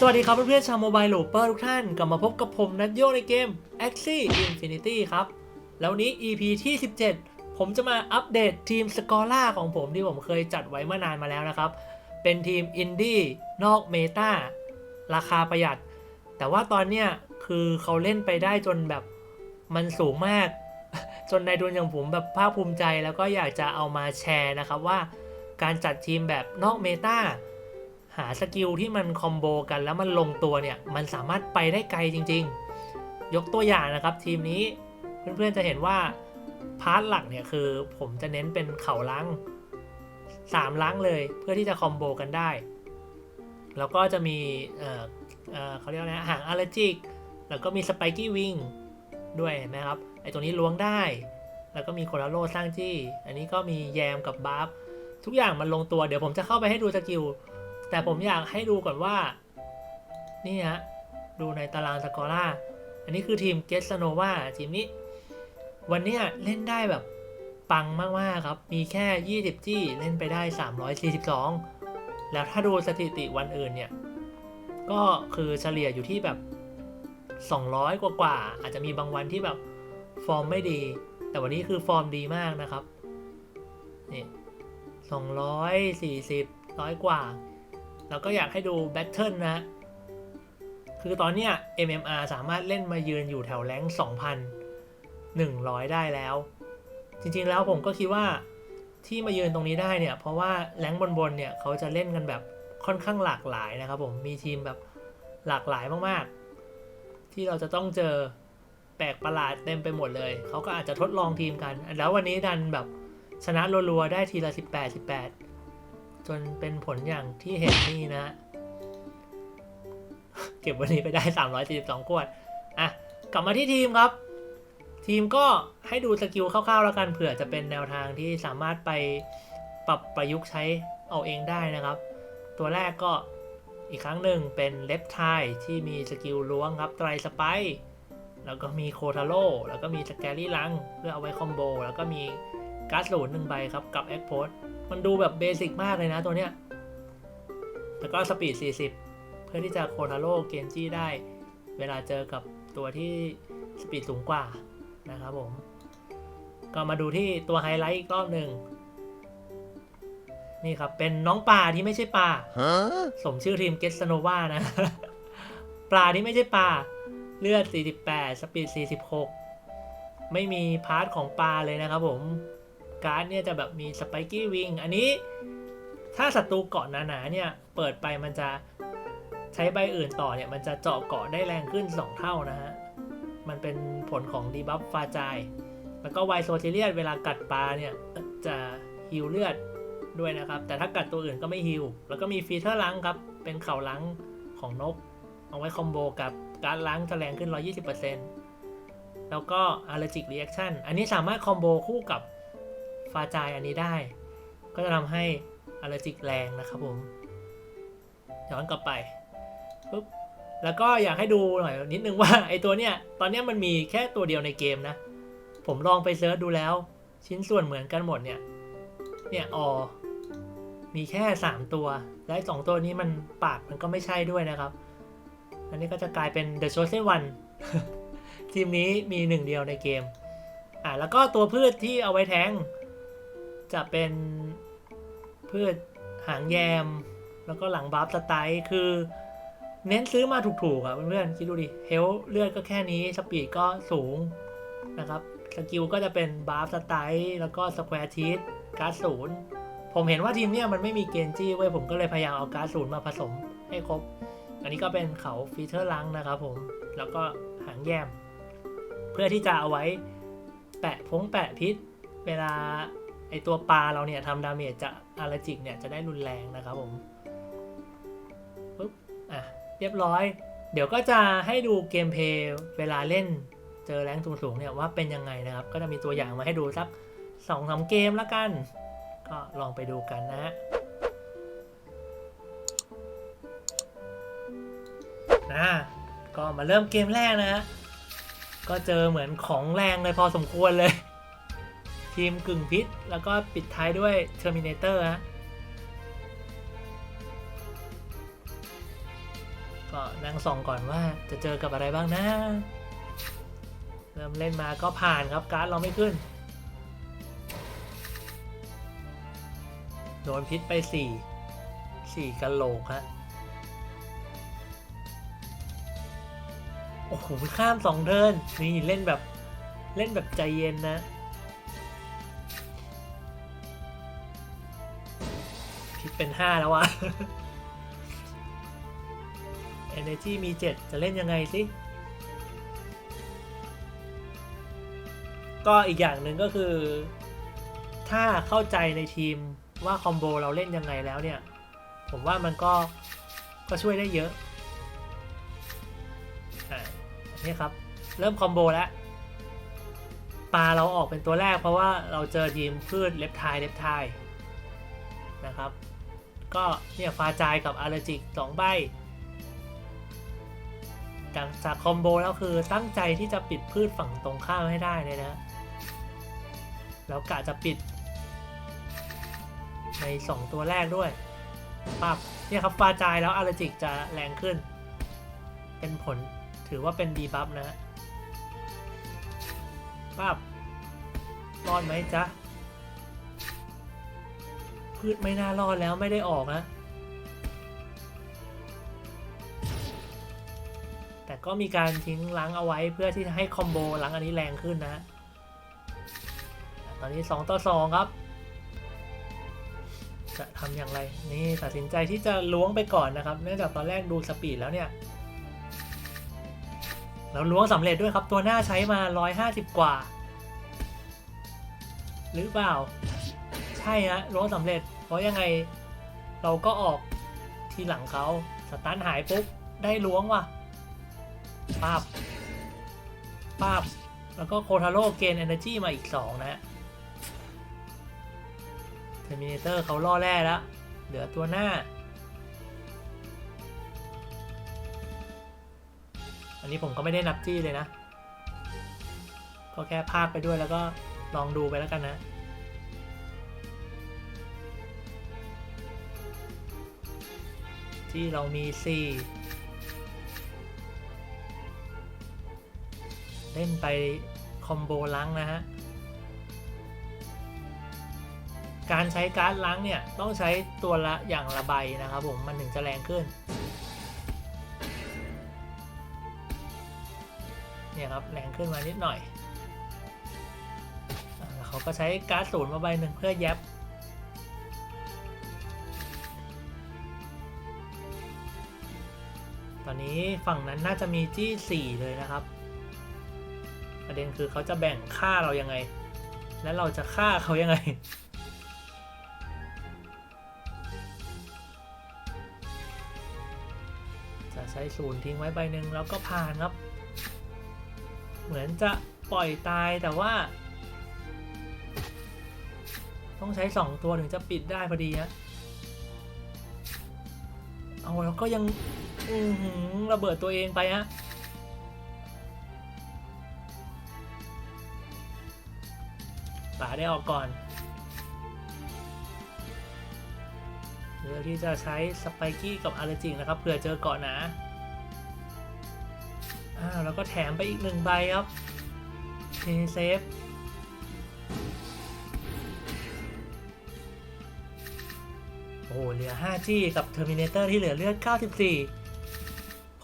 สวัสดีครับเพื่อนๆชาวโมบายโลเปอร์ทุกท่าน กลับมาพบกับผมนัทโยในเกม Axie Infinity ครับ แล้วนี้ EP ที่ 17 ผมจะมาอัปเดตทีมสกอร่าของผมที่ผมเคยจัดไว้เมื่อนานมาแล้วนะครับ เป็นทีมอินดี้นอกเมตาราคาประหยัด แต่ว่าตอนเนี้ยคือเขาเล่นไปได้จนแบบมันสูงมาก จนในดวงอย่างผมแบบภาคภูมิใจแล้วก็อยากจะเอามาแชร์นะครับว่าการจัดทีมแบบนอกเมตา หาสกิลที่มันคอมโบกันแล้วมันลงตัวเนี่ย มันสามารถไปได้ไกลจริง ๆ ยกตัวอย่างนะครับ ทีมนี้เพื่อนๆจะเห็นว่าพาร์ทหลักเนี่ยคือผมจะเน้นเป็นเข่าล้างสามล้างเลยเพื่อที่จะคอมโบกันได้ แล้วก็จะมีเเเขาเรียกอะไรนะหางอาร์จิกแล้วก็มีสไปกี้วิงด้วยเห็นไหมครับไอตัวนี้ล้วงได้ แล้วก็มีโคลาโลสร้างที่อันนี้ก็มีแยมกับบาร์ฟทุกอย่างมันลงตัวเดี๋ยวผมจะเข้าไปให้ดูสกิล แต่ผมอยากให้ดูก่อนว่า นี่ฮะ ดูในตารางสกอร่า อันนี้คือทีมเกสโนวาทีมนี้ วันเนี้ยเล่นได้แบบปังมากๆครับ มีแค่ 20 จี้เล่นไปได้ 342 แล้วถ้าดูสถิติวันอื่นเนี่ย ก็คือเฉลี่ยอยู่ที่แบบ 200 กว่ากว่าๆอาจจะมีบางวันที่แบบฟอร์มไม่ดี แต่วันนี้คือฟอร์มดีมากนะครับ นี่ 240 ร้อยกว่า แล้วก็อยากให้ดูแบทเทิลนะ คือตอนเนี้ย MMR สามารถเล่นมายืนอยู่แถวแรง2,100 ได้แล้ว จริงๆแล้วผมก็คิดว่าที่มายืนตรงนี้ได้เนี่ย เพราะว่าแรงบนๆเนี่ยเขาจะเล่นกันแบบค่อนข้างหลากหลายนะครับผมมีทีมแบบหลากหลายมากๆ ที่เราจะต้องเจอแปลกประหลาดเต็มไปหมดเลย เขาก็อาจจะทดลองทีมกัน แล้ววันนี้ดันแบบชนะรัวๆได้ทีละ 18 18 จนเป็นผลอย่างที่เห็นนี่นะ เก็บวันนี้ไปได้ 342ขวด อะ กลับมาที่ทีมครับ ทีมก็ให้ดูสกิลคร่าวๆแล้วกันเผื่อจะเป็นแนวทางที่สามารถไปปรับประยุกต์ใช้เอาเองได้นะครับ ตัวแรกก็อีกครั้งหนึ่งเป็นเลฟทายที่มีสกิลล้วงครับไตรสไปร์แล้วก็มีโคทาโร่แล้วก็มีสแกรี่ลัง เพื่อเอาไว้คอมโบ แล้วก็มีการ์ดศูนย์หนึ่งใบครับกับแอคโพส มันดูแบบเบสิกมากเลยนะตัวเนี้ย แล้วก็สปีด 40 เพื่อที่จะโคทาโร่เกนจี้ได้ เวลาเจอกับตัวที่สปีดสูงกว่านะครับผม ก็มาดูที่ตัวไฮไลท์อีกรอบหนึ่ง นี่ครับ เป็นน้องปลาที่ไม่ใช่ปลา Huh? สมชื่อทีมเกสโนวานะ ปลาที่ไม่ใช่ปลา เลือด 48 สปีด 46 ไม่มีพาร์ทของปลาเลยนะครับผม การ์ดเนี่ยจะแบบมีสไปกี้วิงอันนี้ถ้าศัตรูเกาะหนาๆเนี่ยเปิดไปมันจะใช้ใบอื่นต่อเนี่ยมันจะเจาะเกาะได้แรงขึ้น 2 เท่านะฮะ มันเป็นผลของดีบัฟฟาจายแล้วก็ไวโซเทเลียนเวลากัดปลาเนี่ยจะฮิวเลือดด้วยนะครับ แต่ถ้ากัดตัวอื่นก็ไม่ฮิวแล้วก็มีฟีเทอร์ล้างครับ เป็นเข่าล้างของนก เอาไว้คอมโบกับการล้างจะแรงขึ้น 120%แล้วก็ allergic reaction อันนี้สามารถคอมโบคู่กับ ฟาจายอันนี้ได้ ก็จะทำให้ allergic แรงนะครับผมย้อนกลับไปปุ๊บแล้วก็อยากให้ดูหน่อยนิดนึงว่าไอตัวเนี้ยตอนเนี้ยมันมีแค่ตัวเดียวในเกมนะ ผมลองไปเซิร์ชดูแล้ว ชิ้นส่วนเหมือนกันหมดเนี่ย เนี่ยอมีแค่ 3 ตัว และสองตัวนี้มันปากมันก็ไม่ใช่ด้วยนะครับ อันนี้ก็จะกลายเป็น The Chosen One ทีมนี้มีหนึ่งเดียวในเกม อ่าแล้วก็ตัวพืชที่เอาไว้แทง จะเป็นพืชหางแยม แล้วก็หลังบัฟสไตล์คือ เน้นซื้อมาถูกๆอะเพื่อนๆคิดดูดิเฮลเลือดก็แค่นี้สปีดก็สูงนะครับสกิลก็จะเป็นบาร์ฟสไตล์แล้วก็สแควร์ทีสการ์ดศูนย์ผมเห็นว่าทีมเนี้ยมันไม่มีเกนจี้เว้ยผมก็เลยพยายามเอาการ์ดศูนย์มาผสมให้ครบ อันนี้ก็เป็นเขาฟีเจอร์ลังนะครับผมแล้วก็หางแยม เพื่อที่จะเอาไว้แปะพงแปะพิษ เวลา ไอตัวปลาเราเนี่ยทำดาเมจจะอาราจิกเนี่ยจะได้รุนแรงนะครับผมปุ๊บอะเรียบร้อย เดี๋ยวก็จะให้ดูเกมเพลย์เวลาเล่นเจอแรงสูงๆเนี่ยว่าเป็นยังไงนะครับ ก็จะมีตัวอย่างมาให้ดูสักสองสามเกมแล้วกัน ก็ลองไปดูกันนะฮะนะก็มาเริ่มเกมแรกนะฮะก็เจอเหมือนของแรงเลยพอสมควรเลย ทีมกึ่งพิษ แล้วก็ปิดท้ายด้วย Terminator ฮะก็นั่งส่องก่อนว่าจะเจอกับอะไรบ้างนะ เริ่มเล่นมาก็ผ่านครับการ์ดเราไม่ขึ้น โดนพิษไปสี่สี่กะโหลกฮะโอ้โหข้ามสองเทินนี่เล่นแบบเล่นแบบใจเย็นนะ เป็นห้าแล้ววะ Energy มี7จะเล่นยังไงสิ ก็อีกอย่างหนึ่งก็คือ ถ้าเข้าใจในทีมว่าคอมโบเราเล่นยังไงแล้วเนี่ย ผมว่ามันก็ก็ช่วยได้เยอะอ่าอันนี่ครับ เริ่มคอมโบแล้วปลาเราออกเป็นตัวแรกเพราะว่าเราเจอทีมพืชเล็บทายเล็บทายนะครับ ก็เนี่ยฟาจายกับอาราจิกสองใบจากจากคอมโบแล้วคือตั้งใจที่จะปิดพืชฝั่งตรงข้ามให้ได้เลยนะ แล้วกะจะปิด ใน 2 ตัวแรกด้วยปับเนี่ยครับฟาจายแล้วอาราจิกจะแรงขึ้น เป็นผลถือว่าเป็นดีบัฟนะปับรอดไหมจ๊ะืชไม่น่ารอดแล้วไม่ได้ออกนะ แต่ก็มีการทิ้งล้างเอาไว้เพื่อที่จะให้คอมโบล้างอันนี้แรงขึ้นนะ ตอนนี้ 2 ต่อ 2 ครับ จะทำอย่างไร นี่ตัดสินใจที่จะล้วงไปก่อนนะครับ เนื่องจากตอนแรกดูสปีดแล้วเนี่ยเราล้วงสำเร็จด้วยครับตัวหน้าใช้มา 150 กว่า หรือเปล่า ใช่ฮะล้วงสำเร็จ เพราะยังไงเราก็ออกทีหลังเขาสตันหายปุ๊บได้ล้วงว่ะป้าบป้าบแล้วก็โคทาโร่เกนเอเนจีมาอีก 2 นะฮะเทอร์มินเตอร์เขาล่อแร่แล้ว เหลือตัวหน้า อันนี้ผมก็ไม่ได้นับจี้เลยนะ ก็แค่ภาคไปด้วยแล้วก็ลองดูไปแล้วกันนะ ที่เรามี4เล่นไปคอมโบล้างนะฮะ การใช้การ์ดล้างเนี่ย ต้องใช้ตัวละอย่างละใบนะครับผม มันถึงจะแรงขึ้น เนี่ยครับ แรงขึ้นมานิดหน่อยอเขาก็ใช้การ์ดศูนย์มาใบหนึ่งเพื่อแยบ อนนี้ฝั่งนั้นน่าจะมีจี้สี่เลยนะครับ ประเด็นคือเขาจะแบ่งค่าเรายังไง และเราจะฆ่าเขายังไง จะใช้ศูนย์ทิ้งไว้ใบหนึ่งแล้วก็ผ่านครับ เหมือนจะปล่อยตายแต่ว่า ต้องใช้สองตัวถึงจะปิดได้พอดีฮะเอาแล้วก็ยัง อือหือระเบิดตัวเองไปฮะป่าได้ออกก่อนเลือกที่จะใช้สไปกี้กับอาร์จิงนะครับเผื่อเจอเกาะหนาอ้าวแล้วก็แถมไปอีกหนึ่งใบครับเทเซฟโอ้เหลือ 5G กับ Terminator ที่เหลือเลือด 94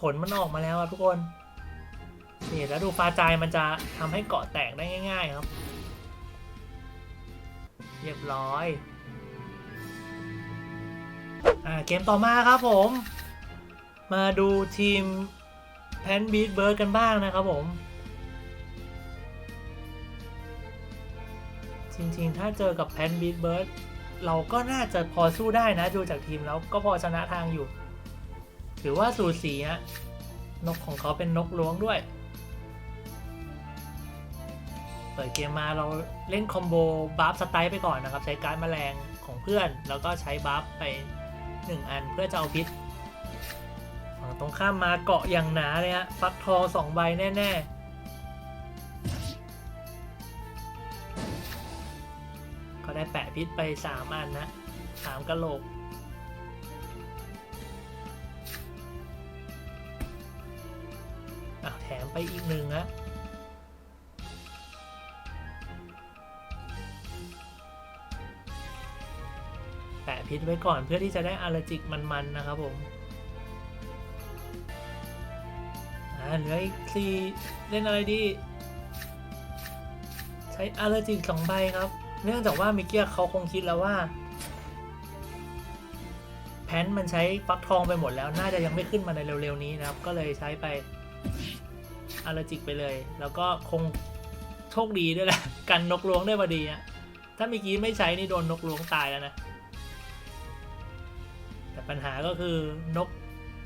ผลมันออกมาแล้วครับทุกคนนี่แล้วดูฟ้าจายมันจะทำให้เกาะแตกได้ง่าย ๆ ครับ เรียบร้อยอ่าเกมต่อมาครับผม มาดูทีมแพนบีทเบิร์ดกันบ้างนะครับผม จริงๆ ถ้าเจอกับแพนบีทเบิร์ดเราก็น่าจะพอสู้ได้นะ ดูจากทีมแล้วก็พอชนะทางอยู่ ถือว่าสูสีฮะ นกของเขาเป็นนกล้วงด้วย เปิดเกมมาเราเล่นคอมโบบัฟสไตล์ไปก่อนนะครับ ใช้การแมลงของเพื่อน แล้วก็ใช้บัฟไป 1 อันเพื่อจะเอาพิษฝั่งตรงข้ามมาเกาะอย่างหนาเลยฮะ ฟักทองสองใบแน่ ๆก็ได้แปะพิษไป 3 อันนะสามกะโหลก ไปอีกหนึ่งนะแปะพิษไว้ก่อนเพื่อที่จะได้อาราจิกมันๆนะครับผมเหลืออีกสี่เล่นอะไรดี ใช้อาราจิกสองใบครับ เนื่องจากว่ามิเกียเขาคงคิดแล้วว่าแพนมันใช้ฟักทองไปหมดแล้ว น่าจะยังไม่ขึ้นมาในเร็วๆนี้นะครับ ก็เลยใช้ไป อาราจิกไปเลย แล้วก็คงโชคดีด้วยแหละ กันนกล้วงได้พอดีอะถ้าเมื่อกี้ไม่ใช้นี่โดนนกล้วงตายแล้วนะ แต่ปัญหาก็คือนก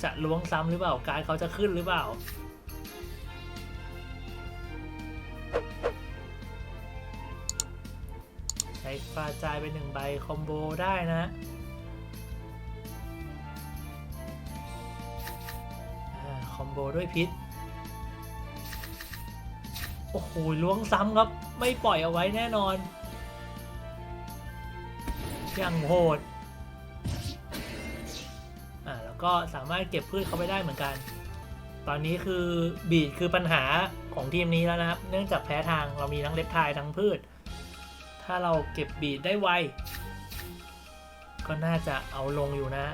จะล้วงซ้ำหรือเปล่า การเขาจะขึ้นหรือเปล่า ใช้ฟาจายไปหนึ่งใบคอมโบได้นะคอมโบด้วยพิษ โอ้โหล้วงซ้ำครับ ไม่ปล่อยเอาไว้แน่นอนอย่างโหดอ่าแล้วก็สามารถเก็บพืชเขาไปได้เหมือนกัน ตอนนี้คือบีดคือปัญหาของทีมนี้แล้วนะครับ เนื่องจากแพ้ทางเรามีทั้งเล็บทายทั้งพืช ถ้าเราเก็บบีดได้ไว ก็น่าจะเอาลงอยู่นะ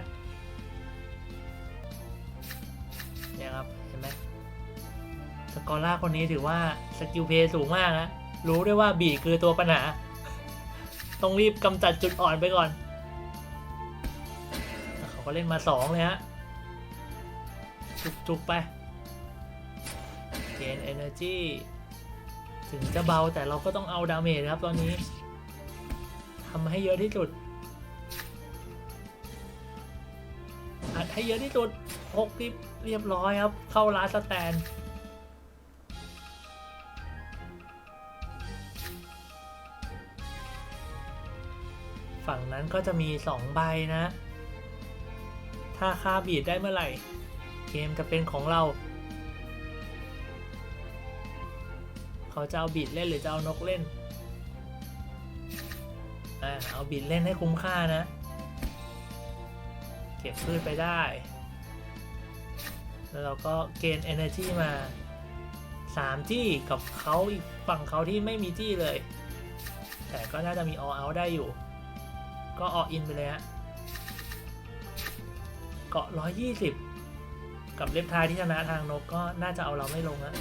สกอร่าคนนี้ถือว่าสกิลเพย์สูงมากนะ รู้ด้วยว่าบีคือตัวปัญหา ต้องรีบกำจัดจุดอ่อนไปก่อน เขาก็เล่นมาสองเลยฮะ จุกๆไปเกนเอเนอร์จีถึงจะเบาแต่เราก็ต้องเอาดาเมจครับตอนนี้ทำให้เยอะที่สุดอัดให้เยอะที่สุดหกทิปเรียบร้อยครับ เข้าลาสแตน ฝั่งนั้นก็จะมีสองใบนะ ถ้าค่าบีดได้เมื่อไหร่ เกมจะเป็นของเรา เขาจะเอาบีดเล่นหรือจะเอานกเล่น อ่า เอาบีดเล่นให้คุ้มค่านะ เก็บพืชไปได้ แล้วเราก็เกณฑ์ energy มา3จี้กับเขาอีกฝั่งเขาที่ไม่มีจี้เลย แต่ก็น่าจะมี all out ได้อยู่ ก็ all in ไปเลยฮะเกาะ120กับเล็บทายที่ชนะทางนกก็น่าจะเอาเราไม่ลงอะ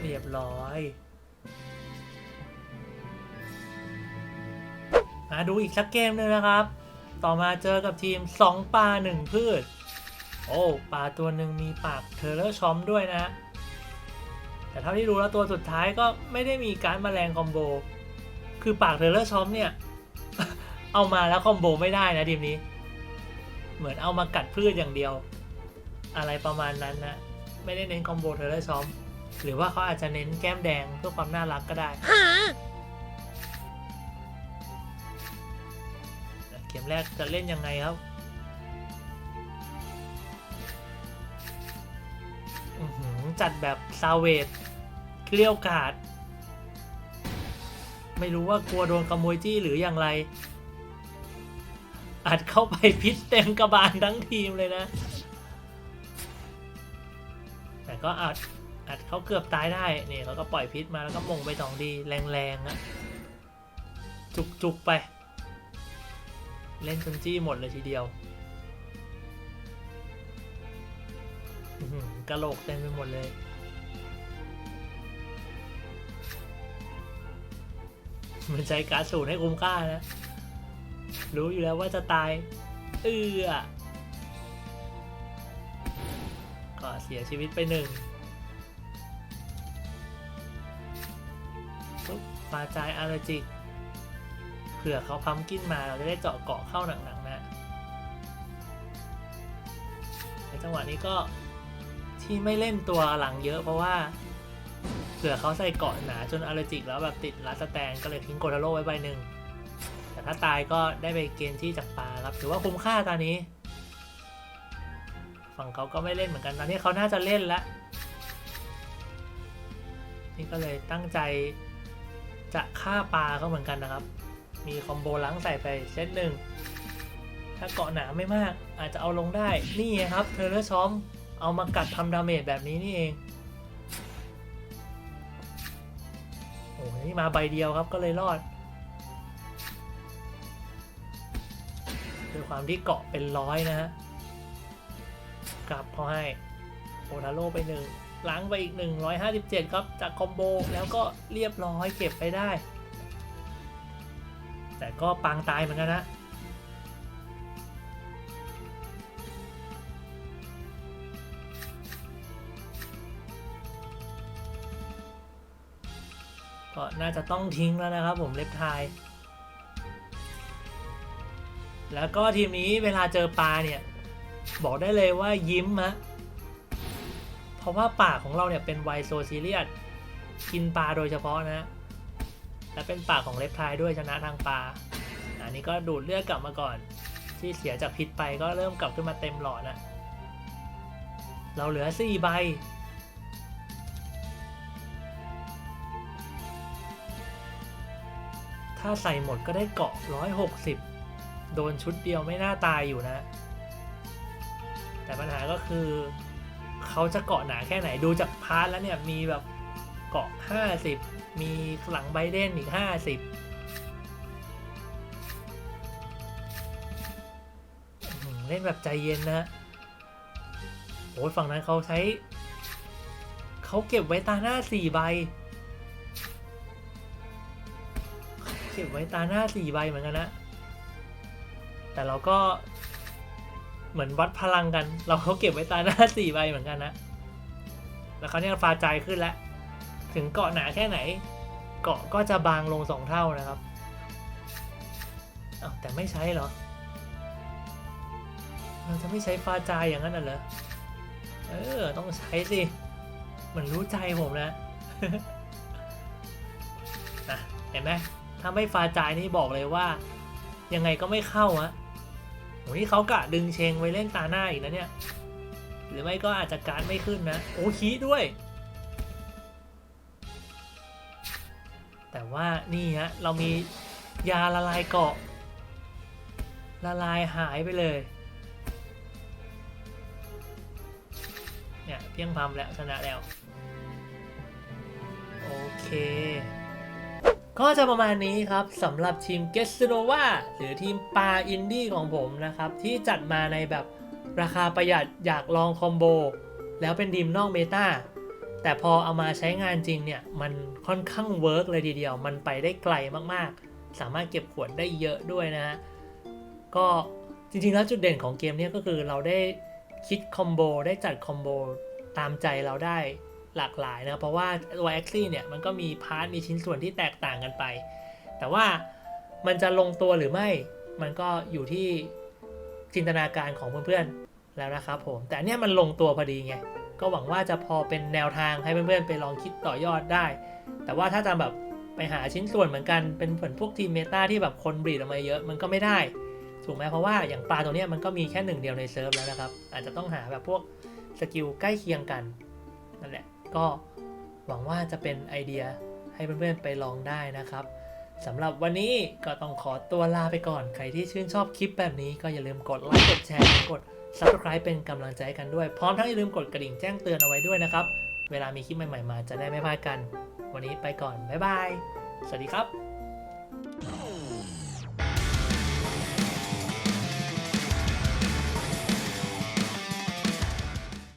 เรียบร้อยมาดูอีกสักเกมหนึ่งนะครับ ต่อมาเจอกับทีม 2 ปลา 1 พืช โอ้ ปลาตัวหนึ่งมีปากเทเลอร์ชอมด้วยนะ แต่เท่าที่รู้แล้วตัวสุดท้ายก็ไม่ได้มีการมาแมลงคอมโบ คือปากเทเลอร์ชอมเนี่ย เอามาแล้วคอมโบไม่ได้นะทีมนี้ เหมือนเอามากัดพืชอย่างเดียว อะไรประมาณนั้นนะ ไม่ได้เน้นคอมโบเทเลอร์ชอมหรือว่าเขาอาจจะเน้นแก้มแดงเพื่อความน่ารักก็ได้เกมแรกจะเล่นยังไงครับอือหือจัดแบบซาเวด เกลี้ยวกาด ไม่รู้ว่ากลัวโดนขโมยจี้หรืออย่างไร อัดเข้าไปพิษเต็มกระบาลทั้งทีมเลยนะ แต่ก็อัดอัดเขาเกือบตายได้เนี่ยเขาก็ปล่อยพิษมาแล้วก็มงไปสองดีแรงๆนะจุกๆไป เล่นจนจี้หมดเลยทีเดียวกระโหลกเต็มไปหมดเลย มันใช้การดสูตรให้คุ้มค่านะ รู้อยู่แล้วว่าจะตาย เอือก็เสียชีวิตไปหนึ่งปุ๊บปาจายอาราจิกเผื่อเขาพัมกินมาเราจะได้เจาะเกาะเข้าหนังๆนะในจังหวะนี้ก็ที่ไม่เล่นตัวหลังเยอะเพราะว่า เผื่อเขาใส่เกาะหนาจนอาราจิกแล้วแบบติดลัสแตนก็เลยทิ้งโกทาโร่ไว้ใบหนึ่งแต่ถ้าตายก็ได้ไปเกณฑ์ที่จากปลาครับถือว่าคุ้มค่าตอนนี้ ฝั่งเขาก็ไม่เล่นเหมือนกันตอนนี้เขาน่าจะเล่นแล้วนี่ก็เลยตั้งใจจะฆ่าปลาเขาเหมือนกันนะครับ มีคอมโบล้างใส่ไปเซตหนึ่งถ้าเกาะหนาไม่มากอาจจะเอาลงได้ นี่ครับเทเลอร์ช้อม เอามากัดทำดาเมจแบบนี้นี่เอง นี่มาใบเดียวครับก็เลยรอดด้วยความที่เกาะเป็นร้อยนะฮะกลับเขาให้โอทาโร่ไปหนึ่งล้างไปอีก 157 ครับ จากคอมโบแล้วก็เรียบร้อยเก็บไปได้ แต่ก็ปางตายเหมือนกันนะ ก็น่าจะต้องทิ้งแล้วนะครับผมเล็บไทาย แล้วก็ทีมนี้เวลาเจอปลาเนี่ย บอกได้เลยว่ายิ้มฮะเพราะว่าปากของเราเนี่ยเป็นไวโซซีเรียสกินปลาโดยเฉพาะนะ และเป็นปากของเล็บไทายด้วยชนะทางปลา อันนี้ก็ดูดเลือดกลับมาก่อน ที่เสียจากพิษไปก็เริ่มกลับขึ้นมาเต็มหลอดนะเราเหลือสี่ใบ ถ้าใส่หมดก็ได้เกาะ 160 โดนชุดเดียวไม่น่าตายอยู่นะ แต่ปัญหาก็คือ เขาจะเกาะหนาแค่ไหนดูจากพาร์ทแล้วเนี่ย มีแบบเกาะ 50 มีหลังไบเดนอีก 50เล่นแบบใจเย็นนะโอ้ยฝั่งนั้นเขาใช้ เขาเก็บไว้ตาหน้าสี่ใบ เก็บไว้ตาหน้าสี่ใบเหมือนกันนะ แต่เราก็เหมือนวัดพลังกัน เราเขาเก็บไว้ตาหน้าสี่ใบเหมือนกันนะ แล้วเขาเนี่ยฟ้าใจขึ้นแล้ว ถึงเกาะหนาแค่ไหน เกาะก็จะบางลงสองเท่านะครับอาแต่ไม่ใช้เหรอ เราจะไม่ใช้ฟ้าใจายอย่างนั้นน่ะเหรอ เออ ต้องใช้สิเหมือนรู้ใจผมนะนะเห็นไหม ถ้าไม่ฟาจายนี่บอกเลยว่า ยังไงก็ไม่เข้าอะโหนี่เขากะดึงเชงไว้เล่นตาหน้าอีกนะเนี่ย หรือไม่ก็อาจจะการไม่ขึ้นนะ โอ้คีด้วย แต่ว่านี่ฮะเรามียาละลายเกาะ ละลายหายไปเลย เนี่ยเพียงพำแล้วชนะแล้ว โอเค ก็จะประมาณนี้ครับสำหรับทีมเกสโนวาหรือทีมปาอินดี้ของผมนะครับ ที่จัดมาในแบบราคาประหยัดอยากลองคอมโบ แล้วเป็นทีมนอกเมตาแต่พอเอามาใช้งานจริงเนี่ย มันค่อนข้างเวิร์กเลยทีเดียว มันไปได้ไกลมากๆ สามารถเก็บขวดได้เยอะด้วยนะฮะก็จริงๆแล้วจุดเด่นของเกมนี้ก็คือเราได้คิดคอมโบได้จัดคอมโบตามใจเราได้ หลากหลายนะเพราะว่าตัวแอคซี่เนี่ยมันก็มีพาร์ทมีชิ้นส่วนที่แตกต่างกันไป แต่ว่ามันจะลงตัวหรือไม่มันก็อยู่ที่จินตนาการของเพื่อนๆแล้วนะครับผม แต่อันเนี้ยมันลงตัวพอดีไงก็หวังว่าจะพอเป็นแนวทางให้เพื่อนๆไปลองคิดต่อยอดได้ แต่ว่าถ้าจะแบบไปหาชิ้นส่วนเหมือนกันเป็นเหมือนพวกทีมเมตาที่แบบคนบรีดออกมาเยอะมันก็ไม่ได้ถูกไหมเพราะว่าอย่างปลาตัวนี้มันก็มีแค่หนึ่งเดียวในเซิร์ฟแล้วนะครับ อาจจะต้องหาแบบพวกสกิลใกล้เคียงกันนั่นแหละ ก็หวังว่าจะเป็นไอเดียให้เพื่อนๆไปลองได้นะครับสำหรับวันนี้ก็ต้องขอตัวลาไปก่อน ใครที่ชื่นชอบคลิปแบบนี้ก็อย่าลืมกดไลค์กดแชร์กด subscribe เป็นกำลังใจกันด้วย พร้อมทั้งอย่าลืมกดกระดิ่งแจ้งเตือนเอาไว้ด้วยนะครับ เวลามีคลิปใหม่ๆมาจะได้ไม่พลาดกัน วันนี้ไปก่อน บ๊ายบาย สวัสดีครับ